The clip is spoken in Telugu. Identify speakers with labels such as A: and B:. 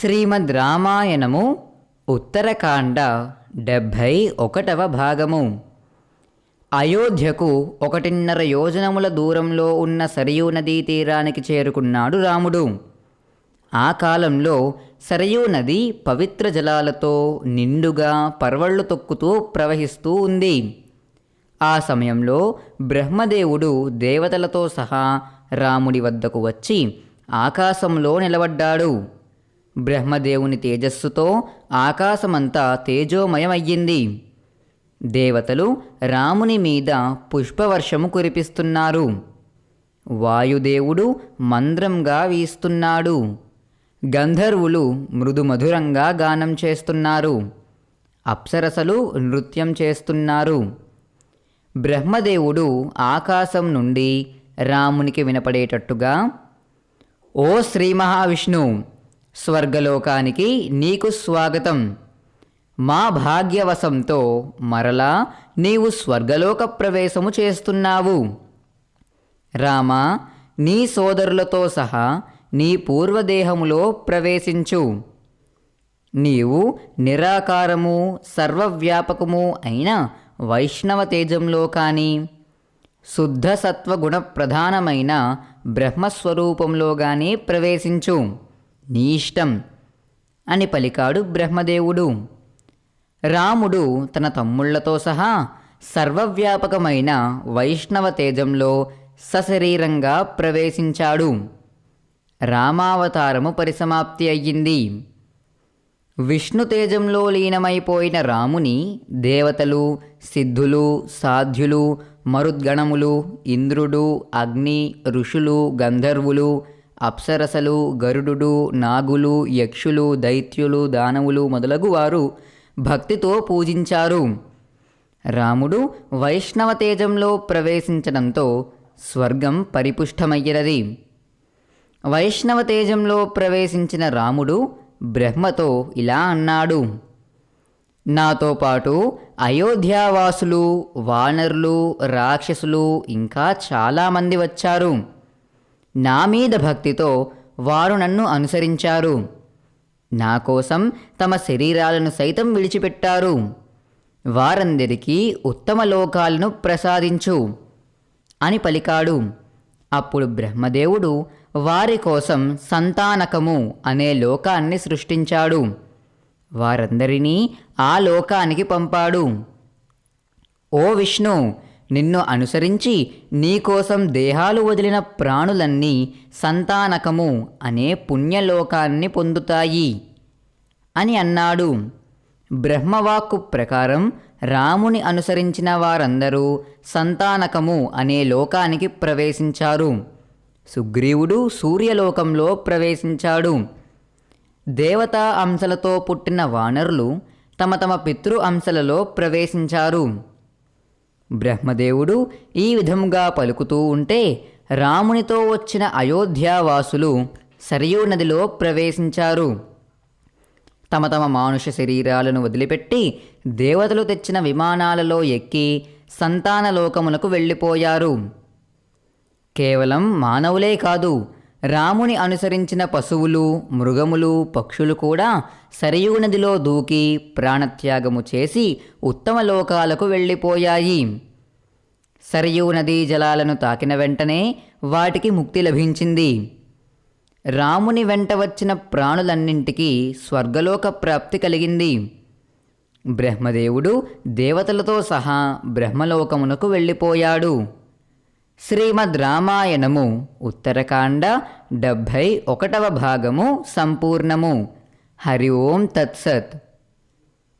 A: శ్రీమద్ రామాయణము ఉత్తరకాండ డెబ్భై ఒకటవ భాగము. అయోధ్యకు ఒకటిన్నర యోజనముల దూరంలో ఉన్న సరయూ నదీ తీరానికి చేరుకున్నాడు రాముడు. ఆ కాలంలో సరయూ నది పవిత్ర జలాలతో నిండుగా పర్వళ్ళు తొక్కుతూ ప్రవహిస్తూ ఉంది. ఆ సమయంలో బ్రహ్మదేవుడు దేవతలతో సహా రాముడి వద్దకు వచ్చి ఆకాశంలో నిలబడ్డాడు. బ్రహ్మదేవుని తేజస్సుతో ఆకాశమంతా తేజోమయమయ్యింది. దేవతలు రాముని మీద పుష్పవర్షము కురిపిస్తున్నారు. వాయుదేవుడు మంద్రంగా వీస్తున్నాడు. గంధర్వులు మృదుమధురంగా గానం చేస్తున్నారు. అప్సరసలు నృత్యం చేస్తున్నారు. బ్రహ్మదేవుడు ఆకాశం నుండి రామునికి వినపడేటట్టుగా ఓ శ్రీ మహావిష్ణు స్వర్గలోకానికి నీకు స్వాగతం. మా భాగ్యవశంతో మరలా నీవు స్వర్గలోక ప్రవేశము చేస్తున్నావు. రామా నీ సోదరులతో సహా నీ పూర్వదేహములో ప్రవేశించు. నీవు నిరాకారము సర్వవ్యాపకము అయిన వైష్ణవ తేజంలో కానీ శుద్ధ సత్వగుణ ప్రధానమైన బ్రహ్మస్వరూపంలో కానీ ప్రవేశించు. నీ ఇష్టం అని పలికాడు బ్రహ్మదేవుడు. రాముడు తన తమ్ముళ్ళతో సహా సర్వవ్యాపకమైన వైష్ణవ తేజంలో సశరీరంగా ప్రవేశించాడు. రామావతారము పరిసమాప్తి అయ్యింది. విష్ణు తేజంలో లీనమైపోయిన రాముని దేవతలు సిద్ధులు సాధ్యులు మరుద్గణములు ఇంద్రుడు అగ్ని ఋషులు గంధర్వులు అప్సరసలు గరుడు నాగులు యక్షులు దైత్యులు దానవులు మొదలగు వారు భక్తితో పూజించారు. రాముడు వైష్ణవ తేజంలో ప్రవేశించడంతో స్వర్గం పరిపుష్టమయ్యినది వైష్ణవ తేజంలో ప్రవేశించిన రాముడు బ్రహ్మతో ఇలా అన్నాడు. నాతో పాటు అయోధ్యావాసులు వానరులు రాక్షసులు ఇంకా చాలామంది వచ్చారు. నా మీద భక్తితో వారు నన్ను అనుసరించారు. నా కోసం తమ శరీరాలను సైతం విడిచిపెట్టారు. వారందరికీ ఉత్తమ లోకాలను ప్రసాదించు అని పలికాడు. అప్పుడు బ్రహ్మదేవుడు వారి కోసం సంతానకము అనే లోకాన్ని సృష్టించాడు. వారందరినీ ఆ లోకానికి పంపాడు. ఓ విష్ణు నిన్ను అనుసరించి నీకోసం దేహాలు వదిలిన ప్రాణులన్నీ సంతానకము అనే పుణ్యలోకాన్ని పొందుతాయి. అని అన్నాడు. బ్రహ్మవాక్కు ప్రకారం రాముని అనుసరించిన వారందరూ సంతానకము అనే లోకానికి ప్రవేశించారు. సుగ్రీవుడు సూర్యలోకంలో ప్రవేశించాడు. దేవతా అంశలతో పుట్టిన వానరులు తమ తమ పితృ అంశలలో ప్రవేశించారు. బ్రహ్మదేవుడు ఈ విధంగా పలుకుతూ ఉంటే రామునితో వచ్చిన అయోధ్యావాసులు సరియూ నదిలో ప్రవేశించారు. తమ తమ మానుష శరీరాలను వదిలిపెట్టి దేవతలు తెచ్చిన విమానాలలో ఎక్కి సంతానలోకములకు వెళ్ళిపోయారు. కేవలం మానవులే కాదు రాముని అనుసరించిన పశువులు మృగములు పక్షులు కూడా సరియూ నదిలో దూకి ప్రాణత్యాగము చేసి ఉత్తమ లోకాలకు వెళ్ళిపోయాయి. సరియు నదీ జలాలను తాకిన వెంటనే వాటికి ముక్తి లభించింది. రాముని వెంట వచ్చిన ప్రాణులన్నింటికీ స్వర్గలోక ప్రాప్తి కలిగింది. బ్రహ్మదేవుడు దేవతలతో సహా బ్రహ్మలోకమునకు వెళ్ళిపోయాడు. శ్రీమద్ రామాయణము ఉత్తరకాండ డెబ్భై ఒకటవ భాగము సంపూర్ణము. హరి ఓం తత్సత్.